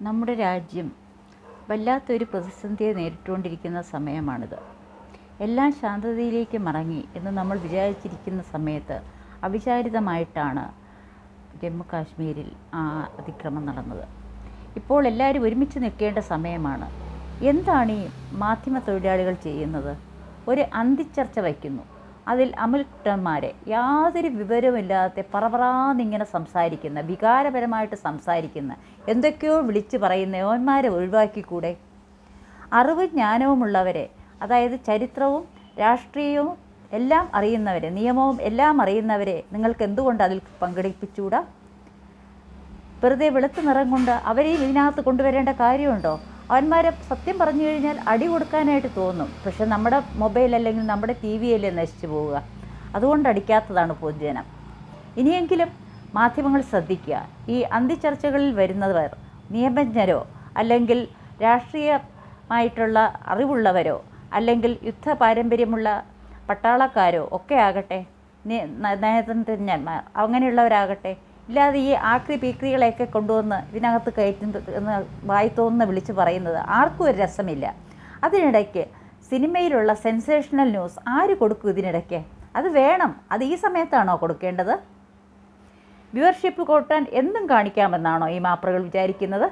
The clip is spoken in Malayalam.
നമ്മുടെ രാജ്യം വല്ലാത്തൊരു പ്രതിസന്ധിയെ നേരിട്ടുകൊണ്ടിരിക്കുന്ന സമയമാണിത്. എല്ലാം ശാന്തതയിലേക്ക് മറങ്ങി എന്ന് നമ്മൾ വിചാരിച്ചിരിക്കുന്ന സമയത്ത് അവിചാരിതമായിട്ടാണ് ജമ്മു കാശ്മീരിൽ ആ അതിക്രമം നടന്നത്. ഇപ്പോൾ എല്ലാവരും ഒരുമിച്ച് നിൽക്കേണ്ട സമയമാണ്. എന്താണ് ഈ മാധ്യമ തൊഴിലാളികൾ ചെയ്യുന്നത്? ഒരു അന്തിച്ചർച്ച വയ്ക്കുന്നു. അതിൽ അമുക്തന്മാരെ യാതൊരു വിവരവുമില്ലാതെ പറപറാന്നിങ്ങനെ സംസാരിക്കുന്ന വികാരപരമായിട്ട് സംസാരിക്കുന്ന എന്തൊക്കെയോ വിളിച്ചു പറയുന്ന യവന്മാരെ ഒഴിവാക്കിക്കൂടെ? അറിവും ജ്ഞാനവുമുള്ളവരെ അതായത് ചരിത്രവും രാഷ്ട്രീയവും എല്ലാം അറിയുന്നവരെ നിയമവും എല്ലാം അറിയുന്നവരെ നിങ്ങൾക്ക് എന്തുകൊണ്ട് അതിൽ പങ്കെടുപ്പിച്ചുകൂടാ വെറുതെ വെളുത്ത നിറം കൊണ്ട് അവരെയും ഇതിനകത്ത് കൊണ്ടുവരേണ്ട കാര്യമുണ്ടോ? അവന്മാരെ സത്യം പറഞ്ഞു കഴിഞ്ഞാൽ അടി കൊടുക്കാനായിട്ട് തോന്നും. പക്ഷെ നമ്മുടെ മൊബൈൽ അല്ലെങ്കിൽ നമ്മുടെ ടി വിയല്ലേ നശിച്ചു പോവുക. അതുകൊണ്ട് അടിക്കാത്തതാണ് പൊതുജനം. ഇനിയെങ്കിലും മാധ്യമങ്ങൾ ശ്രദ്ധിക്കുക. ഈ അന്തിച്ചർച്ചകളിൽ വരുന്നവർ നിയമജ്ഞരോ അല്ലെങ്കിൽ രാഷ്ട്രീയമായിട്ടുള്ള അറിവുള്ളവരോ അല്ലെങ്കിൽ യുദ്ധ പാരമ്പര്യമുള്ള പട്ടാളക്കാരോ ഒക്കെ ആകട്ടെ നയതന്ത്രജ്ഞന്മാർ അങ്ങനെയുള്ളവരാകട്ടെ ഇല്ലാതെ ഈ ആക്രി പീക്രികളെയൊക്കെ കൊണ്ടുവന്ന് ഇതിനകത്ത് കയറ്റുന്ന വായി തോന്നുന്ന വിളിച്ച് പറയുന്നത് ആർക്കും ഒരു രസമില്ല. അതിനിടയ്ക്ക് സിനിമയിലുള്ള സെൻസേഷണൽ ന്യൂസ് ആര് കൊടുക്കും ഇതിനിടയ്ക്ക്? അത് വേണം. അത് ഈ സമയത്താണോ കൊടുക്കേണ്ടത്? വ്യൂവർഷിപ്പ് കൂട്ടാൻ എന്തും കാണിക്കാമെന്നാണോ ഈ മാപ്രകൾ വിചാരിക്കുന്നത്?